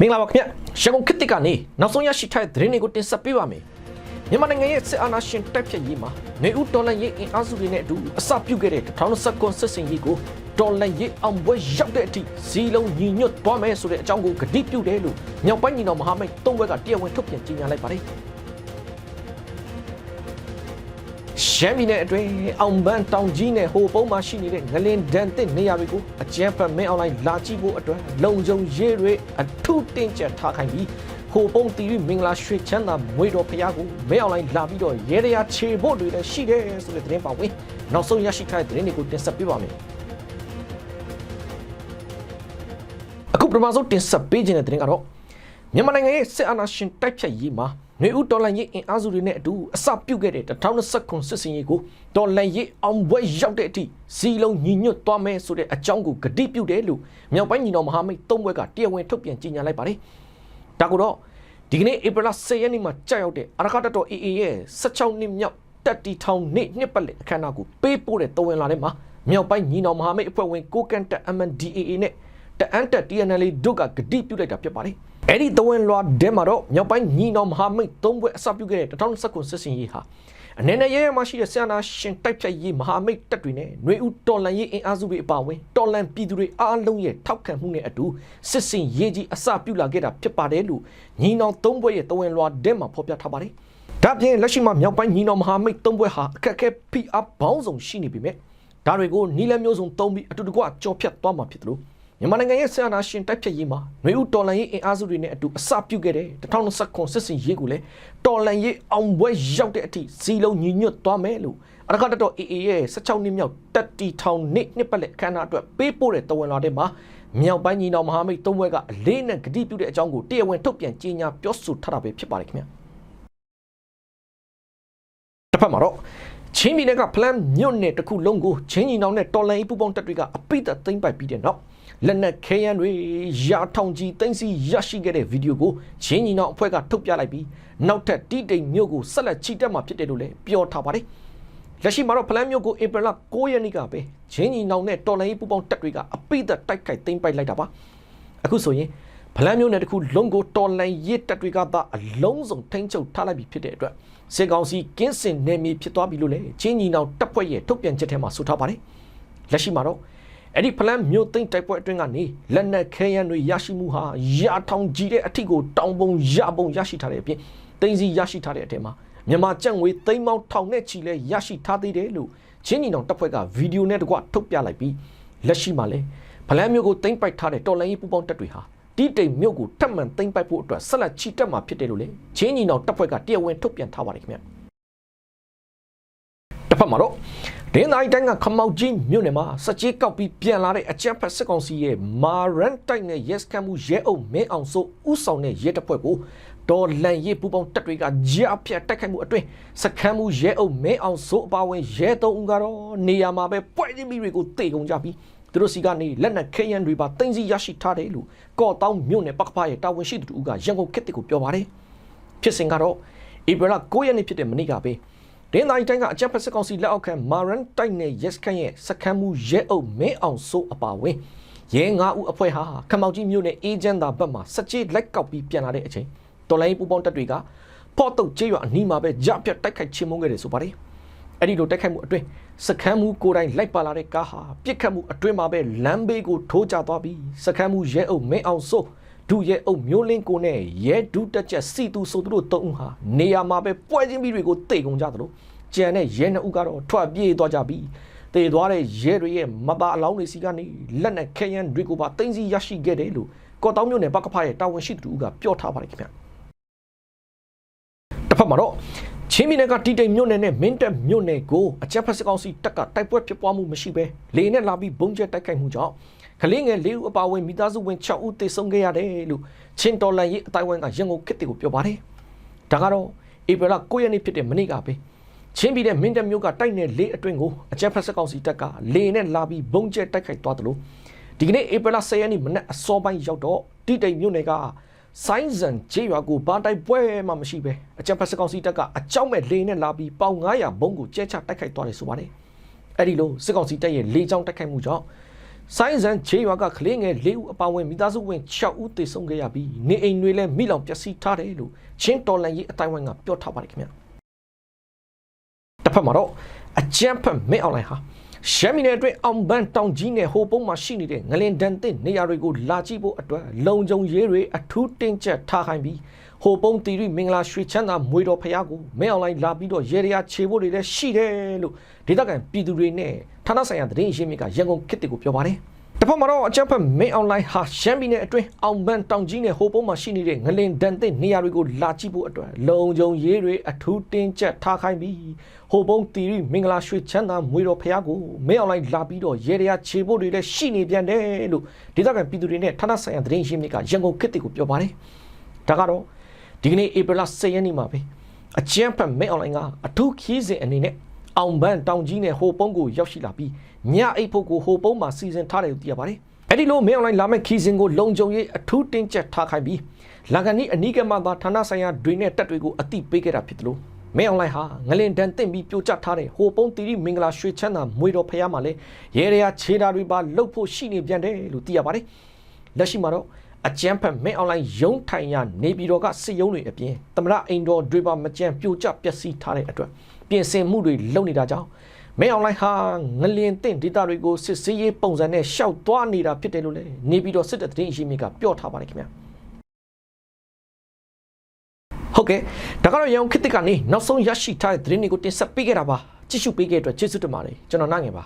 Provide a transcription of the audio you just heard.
မင်္ဂလာပါခင်ဗျရန်ကုန်ခေတ်တစ်ကနေနောက်ဆုံးရရှိထားတဲ့သတင်းတွေကိုတင်ဆက်ပေးပါမယ်မြန်မာနိုင်ငံရဲ့စစ်အာဏာရှင်တိုက်ဖြတ်ရေးမှာနေဦးတော်လန်ရေးအင်အားစုတွေနဲ့အတူအစပြုခဲ့တဲ့2019စစ်စင်ရေးကိုတော်လန်ရေးအောင်ပွဲရောက်တဲ့အထိစီလုံးညီညွတ်သွားမယ်ဆိုတဲ့အကြောင်းကိုကတိပြုတယ်လို့မြောက်ပိုင်းညီတော်မဟာမိတ်သုံးဘက်ကတရားဝင်ထုတ်ပြန်ကြေညာလိုက်ပါတယ် ရှမ်းပြည်နယ်အတွင်းအောင်ပန်းတောင်ကြီးနဲ့ဟိုပုံးမှာရှိနေတဲ့ငလင်ဒန်တစ်နေရာတွေကိုအကြမ်းဖက်မင်းအွန်လိုင်းလာကြည့်ဖို့အတွက်လုံခြုံရေးတွေအထူးတင်းကျပ်ထားခိုင်းပြီးဟိုပုံးတီရီမင်္ဂလာရွှေချမ်းသာမွေတော်ဖရားကိုမင်းအွန်လိုင်းလာပြီးတော့ရဲရရခြေဖို့တွေလည်းရှိတယ်ဆိုတဲ့သတင်းပါဝင်နောက်ဆုံးရရှိထားတဲ့သတင်းတွေကိုတင်ဆက်ပေးပါမယ်အခုပထမဆုံးတင်ဆက်ပေးခြင်းတဲ့သတင်းကတော့မြန်မာနိုင်ငံရဲ့စစ်အာဏာရှင်တိုက်ဖြတ်ရေးမှာ ຫນွေဦးတော်လှန်ရေးအင်အားစုတွေနဲ့အတူအစပြုခဲ့တဲ့2019စစ်စင်ရေးကိုတော်လှန်ရေးအောင်ပွဲရောက်တဲ့အထိစီလုံးညီညွတ်သွားမယ်ဆိုတဲ့အကြောင်းကိုဂတိပြုတယ်လို့မြောက်ပိုင်းညီတော်မဟာမိတ်သုံးဘွဲကတရားဝင်ထုတ်ပြန်ကြေညာလိုက်ပါတယ်။ဒါကတော့ဒီကနေ့ဧပြီလ10ရက်နေ့မှာကြာရောက်တဲ့အာရခတတော် AA ရဲ့16နှစ်မြောက်တက်တီထောင်နေ့နှစ်ပတ်လည်အခမ်းအနားကိုပေးပို့တဲ့တော်ဝင်လာတဲ့မှာမြောက်ပိုင်းညီတော်မဟာမိတ်အဖွဲ့ဝင်ကိုကန်တက် MNDAA နဲ့တအန်တက် TNL တို့ကဂတိပြုလိုက်တာဖြစ်ပါတယ်။ အဲ့ဒီတဝင်လွာဒဲမှာတော့မြောက်ပိုင်းညီတော်မဟာမိတ်သုံးဘွဲအစပြုခဲ့တဲ့2019စစ်စင်ရေးဟာအနေနဲ့ရဲရဲမှရှိတဲ့ဆန္ဒရှင်တိုက်ဖြတ်ရေးမဟာမိတ်တပ်တွေနဲ့ຫນွေဦးတော်လန်ရေးအင်အားစုတွေအပါအဝင်တော်လန်ပြည်သူတွေအားလုံးရဲ့ထောက်ခံမှုနဲ့အတူစစ်စင်ရေးကြီးအစပြုလာခဲ့တာဖြစ်ပါတယ်လို့ညီနောင်သုံးဘွဲရဲ့တဝင်လွာဒဲမှာဖော်ပြထားပါတယ်။ဒါပြင်လက်ရှိမှာမြောက်ပိုင်းညီနောင်မဟာမိတ်သုံးဘွဲဟာအခက်အခဲဖိအားပေါင်းစုံရှိနေပြီမြဲဒါတွေကိုနီလမျိုးစုံသုံးပြီးအတူတကွကြော်ဖြတ်သွားမှာဖြစ်တယ်လို့ မြန်မာနိုင်ငံရဲ့ဆန္ဒရှင်တိုက်ဖြတ်ရေးမှာຫນွေဦးတော်လန်ရေးအင်အားစုတွေနဲ့အတူအစပြုခဲ့တဲ့2019စစ်စင်ရေးကိုလည်းတော်လန်ရေးအောင်ပွဲရောက်တဲ့အထိစီလုံးညီညွတ်သွားမယ်လို့အရကတတော် AA ရဲ့16နှစ်မြောက်တက်တီထောင်နှစ်နှစ်ပတ်လည်အခမ်းအနားအတွက်ပေးပို့တဲ့တဝန်လာတဲ့မှာမြောက်ပိုင်းညီနောင်မဟာမိတ်သုံးဘွဲကအလေးနဲ့ဂတိပြုတဲ့အကြောင်းကိုတရားဝင်ထုတ်ပြန်ကြေညာပြောဆိုထားတာပဲဖြစ်ပါတယ်ခင်ဗျာတစ်ဖက်မှာတော့ချင်းပြည်နယ်ကဖလန်မြို့နယ်တစ်ခုလုံးကိုချင်းညီနောင်နဲ့တော်လန်ရေးပူပေါင်းတပ်တွေကအပိတ်အသိမ့်ပိုက်ပြီးတဲ့နောက် လက်နက်ခဲယမ်းတွေရာထောင်ကြီးသိမ်းဆီးရရှိခဲ့တဲ့ဗီဒီယိုကိုချင်းညီနောင်အဖွဲ့ကထုတ်ပြလိုက်ပြီးနောက်ထပ်တိတိမ်မြို့ကိုဆက်လက်ချီတက်မှာဖြစ်တယ်လို့လည်းပြောထားပါတယ်လက်ရှိမှာတော့ဖလန်မြို့ကိုဧပြီလ9ရက်နေ့ကပဲချင်းညီနောင်နဲ့တော်လိုင်းရေးပူပေါင်းတပ်တွေကအပိသက်တိုက်ခိုက်သိမ်းပိုက်လိုက်တာပါအခုဆိုရင်ဖလန်မြို့နယ်တစ်ခုလုံးကိုတော်လိုင်းရေးတပ်တွေကသာအလုံးစုံထိန်းချုပ်ထားလိုက်ပြီဖြစ်တဲ့အတွက်စစ်ကောင်စီကင်းစင်နယ်မြေဖြစ်သွားပြီလို့လည်းချင်းညီနောင်တပ်ဖွဲ့ရဲ့ထုတ်ပြန်ချက်ထဲမှာဆိုထားပါတယ်လက်ရှိမှာတော့ အဲ့ဒီဖလန်မြို့သိမ်းတိုက်ပွဲအတွင်းကနေလက်နက်ခဲယမ်းတွေရရှိမှုဟာရာထောင်ကြီးတဲ့အထစ်ကိုတောင်ပုံရပုံရရှိထားတဲ့အပြင်သိမ်းစီရရှိထားတဲ့အထက်မှာမြန်မာကြက်ငွေသိမ်းပေါင်းထောင်နဲ့ချီလဲရရှိထားသေးတယ်လို့ချင်းညီနောင်တပ်ဖွဲ့ကဗီဒီယိုနဲ့တကွထုတ်ပြလိုက်ပြီးလက်ရှိမှာလဲဖလန်မြို့ကိုသိမ်းပိုက်ထားတဲ့တော်လိုင်းရေးပူပေါင်းတပ်တွေဟာတိတိမ်မြို့ကိုထပ်မံသိမ်းပိုက်ဖို့အတွက်ဆက်လက်ချီတက်မှာဖြစ်တယ်လို့လေချင်းညီနောင်တပ်ဖွဲ့ကတရားဝင်ထုတ်ပြန်ထားပါတယ်ခင်ဗျတစ်ဖက်မှာတော့ ဒင်းတိုင်းတိုင်းကခမောက်ကြီးမြို့နယ်မှာစကြေးကောက်ပြီးပြန်လာတဲ့အကြမ်းဖက်စစ်ကောင်စီရဲ့မာရန်တိုက်နဲ့ရဲစခန်းမှုရဲအုပ်မင်းအောင်စိုးဥဆောင်တဲ့ရဲတပ်ဖွဲ့ကိုဒေါ်လန်ရေးပူပေါင်းတပ်တွေကကြားဖြတ်တိုက်ခိုက်မှုအတွင်းစခန်းမှုရဲအုပ်မင်းအောင်စိုးအပါဝင်ရဲသုံးဦးကတော့နေရာမှာပဲပွဲချင်းမိတွေကိုတေကုန်ကြပြီးသူတို့စီကနေလက်နက်ခဲယမ်းတွေပါတင်စီရရှိထားတယ်လို့ကော့တောင်းမြို့နယ်ပကဖားရဲ့တာဝန်ရှိသူတို့ကရန်ကုန်ခေတ်ကိုပြောပါတယ်ဖြစ်စဉ်ကတော့ဧပြီလ9ရက်နေ့ဖြစ်တဲ့မနေ့ကပဲ ဒင်းတိုင်းတိုင်းကအကြက်ဖက်စစ်ကောင်စီလက်အောက်ခံမာရန်တိုက်နယ်ရက်စခန်းရဲ့စခန်းမှုရဲအုပ်မင်းအောင်စိုးအပါဝင်ရဲ9ဦးအဖွဲ့ဟာခမောက်ကြီးမြို့နယ်အေဂျင့်တာဘက်မှာစကြေးလက်ကောက်ပြီးပြန်လာတဲ့အချိန်တော်လိုင်းပူပေါင်းတပ်တွေကဖော့တုတ်ကျေးရွာအနီးမှာပဲကြပြတ်တိုက်ခိုက်ချင်းမုန်းခဲ့တယ်ဆိုပါတယ်အဲ့ဒီလိုတိုက်ခိုက်မှုအတွင်းစခန်းမှုကိုယ်တိုင်လိုက်ပါလာတဲ့ကားဟာပြစ်ခတ်မှုအတွင်းမှာပဲလမ်းဘေးကိုထိုးကျသွားပြီးစခန်းမှုရဲအုပ်မင်းအောင်စိုး ဒုရဲအုပ်မျိုးလင်းကိုနဲ့ရဲဒုတက်ချက်စီတူဆိုသူတို့သုံးဦးဟာနေရာမှာပဲပွဲချင်းပြီးတွေကိုတိတ်ကုန်ကြသလိုကြံတဲ့ရဲနှစ်ဦးကတော့ထွက်ပြေးသွားကြပြီးတေသွားတဲ့ရဲတွေရဲ့မသားအလောင်းတွေစီကနေလက်နဲ့ခဲယမ်းတွေကိုပါတင်စီရရှိခဲ့တယ်လို့ကော်တောင်းမြို့နယ်ဘက်ကဖားရဲ့တာဝန်ရှိသူကပြောထားပါတယ်ခင်ဗျတစ်ဖက်မှာတော့ ချင်းပြည်နယ်ကတီတိမ်မြို့နယ်နဲ့မင်းတပ်မြို့နယ်ကိုအကြမ်းဖက်စစ်ကောင်စီတပ်ကတိုက်ပွဲဖြစ်ပွားမှုမရှိဘဲလေနဲ့လာပြီးဘုံကျက်တိုက်ခိုက်မှုကြောင့်ကလေးငယ်၄ဦးအပါအဝင်မိသားစုဝင်6ဦးသေဆုံးခဲ့ရတယ်လို့ချင်းတော်လန်ရေးအတိုင်းဝိုင်းကရန်ကုန်ခေတ်တွေကိုပြောပါတယ်။ဒါကတော့ဧပြီလ9ရက်နေ့ဖြစ်တဲ့မနေ့ကပဲချင်းပြည်နယ်မင်းတပ်မြို့ကတိုက်နယ်၄အတွင်းကိုအကြမ်းဖက်စစ်ကောင်စီတပ်ကလေနဲ့လာပြီးဘုံကျက်တိုက်ခိုက်သွားတယ်လို့ဒီကနေ့ဧပြီလ10ရက်နေ့မနက်အစောပိုင်းရောက်တော့တီတိမ်မြို့နယ်က ဆိုင်းဇန်ကျေးရွာကိုဘာတိုက်ပွဲမှမရှိပဲအကြံဖက်စကောင်စီတပ်ကအကြောင်းမဲ့လေနဲ့လာပြီးပေါင်900ဘုံကိုကျဲချတိုက်ခိုက်သွားတယ်ဆိုပါတယ်။အဲ့ဒီလိုစစ်ကောင်စီတပ်ရဲ့လေကြောင်းတိုက်ခိုက်မှုကြောင့်ဆိုင်းဇန်ချေရွာကကလေးငယ်၄ဦးအပါအဝင်မိသားစုဝင်6ဦးသေဆုံးခဲ့ရပြီးနေအိမ်တွေလည်းမိလောင်ပျက်စီးထားတယ်လို့ချင်းတော်လန်ရေးအတိုင်းဝိုင်းကပြောထားပါတယ်ခင်ဗျာတစ်ဖက်မှာတော့အကြမ်းဖက်မင်းအွန်လိုင်းဟာ ရှမ်းပြည်နယ်အတွင်းအောင်ပန်းတောင်ကြီးနယ်ဟိုပုံးမှာရှိနေတဲ့ငလင်ဒန်တဲ့နေရာတွေကိုလာကြည့်ဖို့အတွက်လုံခြုံရေးတွေအထူးတင်းကျပ်ထားခိုင်းပြီးဟိုပုံးတီရီမင်္ဂလာရွှေချမ်းသာမွေတော်ဖရားကိုမင်းအွန်လိုင်းလာပြီးတော့ရေရရာခြေဖို့တွေလည်းရှိတယ်လို့ဒေသခံပြည်သူတွေနဲ့ဌာနဆိုင်ရာသတင်းရင်းမြစ်ကရန်ကုန်ခေတ်တွေကိုပြောပါတယ် တစ်ဖက်မှာတော့အကြမ်းဖက်မင်းအွန်လိုင်းဟာရှမ်းပြည်နယ်အတွင်းအောင်ပန်းတောင်ကြီးနယ်ဟိုပုံးမှာရှိနေတဲ့ငလင်ဒန်တဲ့နေရာတွေကိုလာကြည့်ဖို့အတွက်လုံခြုံရေးတွေအထူးတင်းကျပ်ထားခိုင်းပြီးဟိုပုံးတီရီမင်္ဂလာရွှေချမ်းသာမွေတော်ဖရားကိုမင်းအွန်လိုင်းလာပြီးတော့ရေရရာခြေဖို့တွေလည်းရှိနေပြန်တယ်လို့ဒေသခံပြည်သူတွေနဲ့ဌာနဆိုင်ရာသတင်းရင်းမြစ်ကရန်ကုန်ခေတ်တွေကိုပြောပါတယ်ဒါကတော့ဒီကနေ့ဧပြီလ10ရက်နေ့မှာပဲအကျန်းဖက်မဲအွန်လိုင်းကအထူးခီးစဉ်အနေနဲ့ အောင်ပန်းတောင်ကြီးနဲ့ဟိုပုံးကိုရောက်ရှိလာပြီးညအိတ်ဖို့ကိုဟိုပုံးမှာစီစဉ်ထားတယ်လို့သိရပါတယ်။အဲ့ဒီလိုမဲအွန်လိုင်းလာမဲ့ခီးစဉ်ကိုလုံခြုံရေးအထူးတင်းကျပ်ထားခိုင်းပြီးလာကန်နီအနီးကမှသာဌာနဆိုင်ရာတွေနဲ့တက်တွေကိုအတိပေးခဲ့တာဖြစ်တယ်လို့မဲအွန်လိုင်းဟာငလင်တန်တင့်ပြီးပြိုကျထားတဲ့ဟိုပုံးတီရီမင်္ဂလာရွှေချမ်းသာမွေတော်ဖရားမှာလည်းရဲရရာခြေတာတွေပါလှုပ်ဖို့ရှိနေပြန်တယ်လို့သိရပါတယ်။လက်ရှိမှာတော့ အကျန်းဖက်မင်းအွန်လိုင်းရုံးထိုင်ရနေပြည်တော်ကစစ်ရုံးတွေအပြင်သမရအိမ်တော်တွေပါမကြံပြိုကျပျက်စီးထားတဲ့အတွက်ပြင်ဆင်မှုတွေလုပ်နေတာကြောင့်မင်းအွန်လိုင်းဟာငလင်တင့်ဒေတာတွေကိုစစ်ဆေးရေးပုံစံနဲ့ရှောက်သွားနေတာဖြစ်တယ်လို့လည်းနေပြည်တော်စစ်တပ်သတင်းအရှိမြစ်ကပြောထားပါတယ်ခင်ဗျာဟုတ်ကဲ့ဒါကတော့ရန်ကုန်ခေတ်သစ်ကနေနောက်ဆုံးရရှိထားတဲ့သတင်းတွေကိုတင်ဆက်ပေးခဲ့တာပါကြည့်ရှုပေးခဲ့တဲ့အတွက်ကျေးဇူးတင်ပါတယ်ကျွန်တော်နိုင်ငယ်ပါ